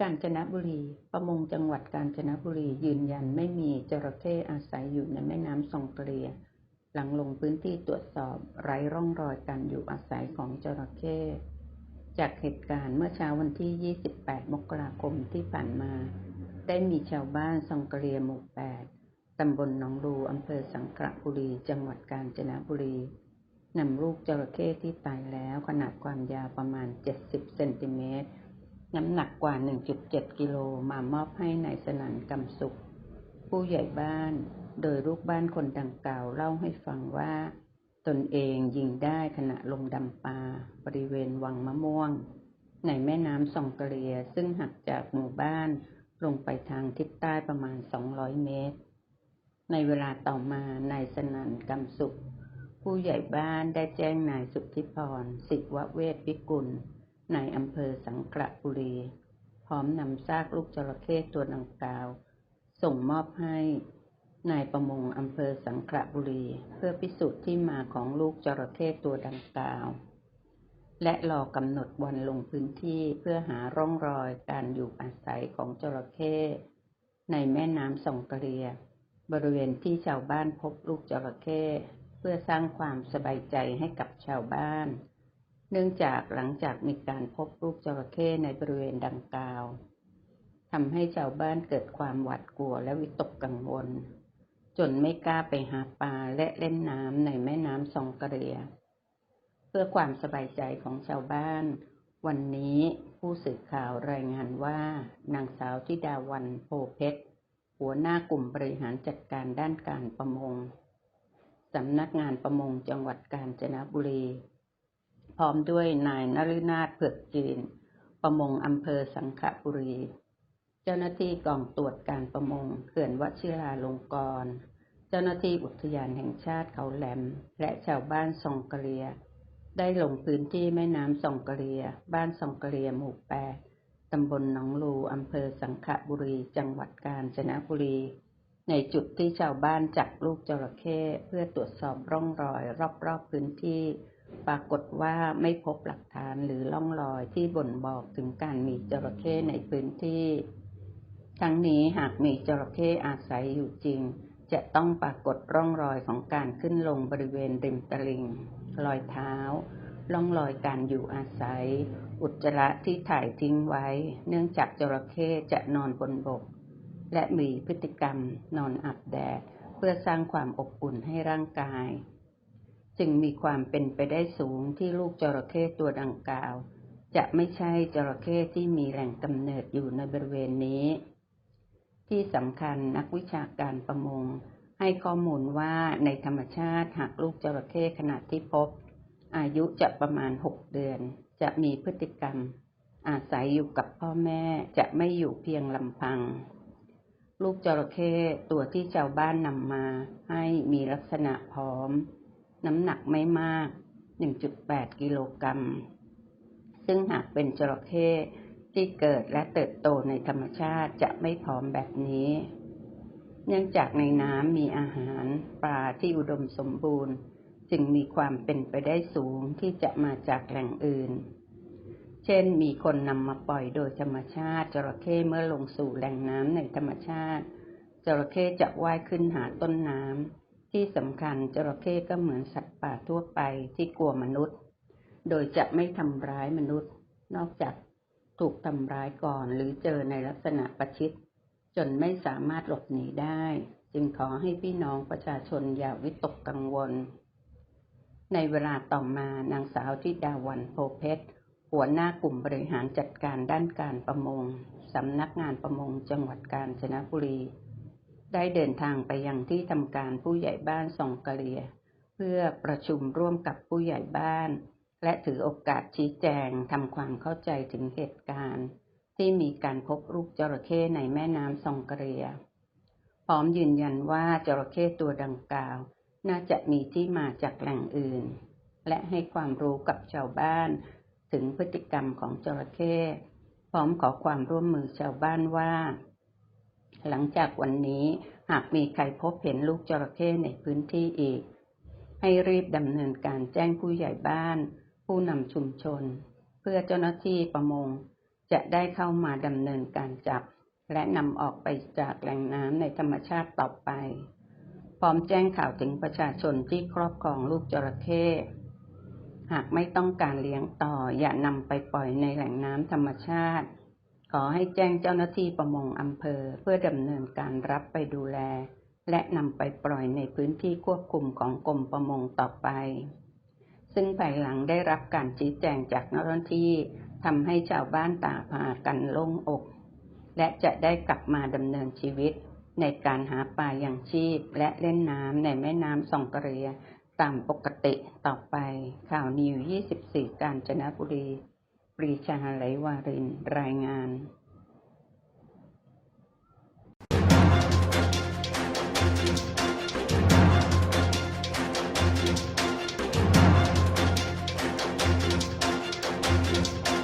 กาญจนบุรี ประมงจังหวัดกาญจนบุรียืนยันไม่มีจระเข้อาศัยอยู่ในแม่น้ำสองเกลีย หลังลงพื้นที่ตรวจสอบไร้ร่องรอยการอยู่อาศัยของจระเข้จากเหตุการณ์เมื่อเช้าวันที่ 28 มกราคมที่ผ่านมา ได้มีชาวบ้านสองเกลียหมู่ 8 ตำบลหนองรูอำเภอสังขละบุรี จังหวัดกาญจนบุรีนำลูกจระเข้ที่ตายแล้วขนาดความยาวประมาณ 70 เซนติเมตร น้ำหนักกว่า 1.7 กิโลมามอบให้ในายสนันกำสุข ผู้ใหญ่บ้านโดยลูกบ้านคนดังกล่าวเล่าให้ฟังว่า ตนเองยิงได้ขณะลงดำปลาบริเวณวังมะม่วง ในแม่น้ำสองกะเลียซึ่งหักจากหมู่บ้านลงไปทางทิศใต้ประมาณ 200 เมตร ในเวลาต่อมานายสนันกำสุข ผู้ใหญ่บ้านได้แจ้งนายสุทธิพรสิวเวทพิกุล นายอำเภอสังขละบุรี พร้อมนำซากลูกจระเข้ตัวดังกล่าว ส่งมอบให้นายประมงอำเภอสังขละบุรี เพื่อพิสูจน์ที่มาของลูกจระเข้ตัวดังกล่าว และรอกำหนดวันลงพื้นที่เพื่อหาร่องรอยการอยู่อาศัยของจระเข้ในแม่น้ำสองกเลีย บริเวณที่ชาวบ้านพบลูกจระเข้เพื่อสร้างความสบายใจให้กับชาวบ้าน เนื่องจากหลังจากมีการพบลูกจระเข้ในบริเวณดังกล่าวทำให้ชาวบ้านเกิดความหวาดกลัวและวิตกกังวล จนไม่กล้าไปหาปลาและเล่นน้ำในแม่น้ำสองกะเลีย เพื่อความสบายใจของชาวบ้าน วันนี้ผู้สื่อข่าวรายงานว่า นางสาวธิดาวันโพเพชรหัวหน้ากลุ่มบริหารจัดการด้านการประมงสำนักงานประมงจังหวัดกาญจนบุรี พร้อมด้วยนายนฤนาถเผือกจีน ประมงอำเภอสังขบุรี เจ้าหน้าที่กองตรวจการประมงเขื่อนวชิราลงกรณ์เจ้าหน้าที่อุทยานแห่งชาติเขาแหลม และชาวบ้านซองกะเลีย ได้ลงพื้นที่แม่น้ำซองกะเลีย บ้านซองกะเลียหมู่แปดตำบลหนองลูอำเภอสังขบุรี จังหวัดกาญจนบุรี ในจุดที่ชาวบ้านจับลูกจระเข้เพื่อตรวจสอบร่องรอยรอบๆพื้นที่ ปรากฏว่าไม่พบหลักฐานหรือร่องรอยที่บ่นบอกถึงการมีจระเข้ในพื้นที่ ทั้งนี้หากมีจระเข้อาศัยอยู่จริง จะต้องปรากฏร่องรอยของการขึ้นลงบริเวณริมตลิ่งรอยเท้าร่องรอยการอยู่อาศัย อุจจาระที่ถ่ายทิ้งไว้ เนื่องจากจระเข้จะนอนบนบก และมีพฤติกรรมนอนอาบแดดเพื่อสร้างความอบอุ่นให้ร่างกาย จึงมีความเป็นไปได้สูงที่ลูกจระเข้ตัวดังกล่าว จะไม่ใช่จระเข้ที่มีแหล่งกำเนิดอยู่ในบริเวณนี้ ที่สำคัญนักวิชาการประมง ให้ข้อมูลว่าในธรรมชาติหากลูกจระเข้ขนาดที่พบ อายุจะประมาณหกเดือน จะมีพฤติกรรม อาศัยอยู่กับพ่อแม่จะไม่อยู่เพียงลำพัง ลูกจระเข้ตัวที่ชาวบ้านนำมาให้มีลักษณะพร้อม น้ำหนักไม่มาก 1.8 กิโลกรัม ซึ่งหากเป็นจระเข้ที่เกิดและเติบโตในธรรมชาติจะไม่พร้อมแบบนี้ เนื่องจากในน้ำมีอาหารปลาที่อุดมสมบูรณ์ จึงมีความเป็นไปได้สูงที่จะมาจากแหล่งอื่น เช่นมีคนนำมาปล่อยโดยธรรมชาติจระเข้เมื่อลงสู่แหล่งน้ำในธรรมชาติจระเข้จะว่ายขึ้นหาต้นน้ำ ที่สำคัญจระเข้ก็เหมือนสัตว์ป่าทั่วไปที่กลัวมนุษย์ โดยจะไม่ทำร้ายมนุษย์ นอกจากถูกทำร้ายก่อนหรือเจอในลักษณะประชิด จนไม่สามารถหลบหนีได้ จึงขอให้พี่น้องประชาชนอย่าวิตกกังวล ในเวลาต่อมานางสาวทิดาวันโพเพชรหัวหน้ากลุ่มบริหารจัดการด้านการประมงสำนักงานประมงจังหวัดกาญจนบุรี ได้เดินทางไปยังที่ทำการผู้ใหญ่บ้านสองกะเลีย เพื่อประชุมร่วมกับผู้ใหญ่บ้าน และถือโอกาสชี้แจงทำความเข้าใจถึงเหตุการณ์ ที่มีการพบลูกจระเข้ในแม่น้ำสองกะเลีย พร้อมยืนยันว่าจระเข้ตัวดังกล่าว น่าจะมีที่มาจากแหล่งอื่น และให้ความรู้กับชาวบ้านถึงพฤติกรรมของจระเข้พร้อมขอความร่วมมือชาวบ้านว่า หลังจากวันนี้หากมีใครพบเห็นลูกจระเข้ในพื้นที่อีก ให้รีบดำเนินการแจ้งผู้ใหญ่บ้าน ผู้นำชุมชน เพื่อเจ้าหน้าที่ประมง จะได้เข้ามาดำเนินการจับ และนำออกไปจากแหล่งน้ำในธรรมชาติต่อไป พร้อมแจ้งข่าวถึงประชาชนที่ครอบครองลูกจระเข้หากไม่ต้องการเลี้ยงต่ออย่านำไปปล่อยในแหล่งน้ำธรรมชาติ ขอให้แจ้งเจ้าหน้าที่ประมงอำเภอเพื่อดำเนินการรับไปดูแล และนำไปปล่อยในพื้นที่ควบคุมของกรมประมงต่อไป ซึ่งภายหลังได้รับการชี้แจงจากเจ้าหน้าที่ทำให้ชาวบ้านต่างพากันโล่งอก และจะได้กลับมาดำเนินชีวิต ในการหาปลาอย่างชีพ และเล่นน้ำในแม่น้ำสองกระเรียตามปกติต่อไป ข่าวนิว 24 กาญจนบุรี ปรีชาไหลวารินรายงาน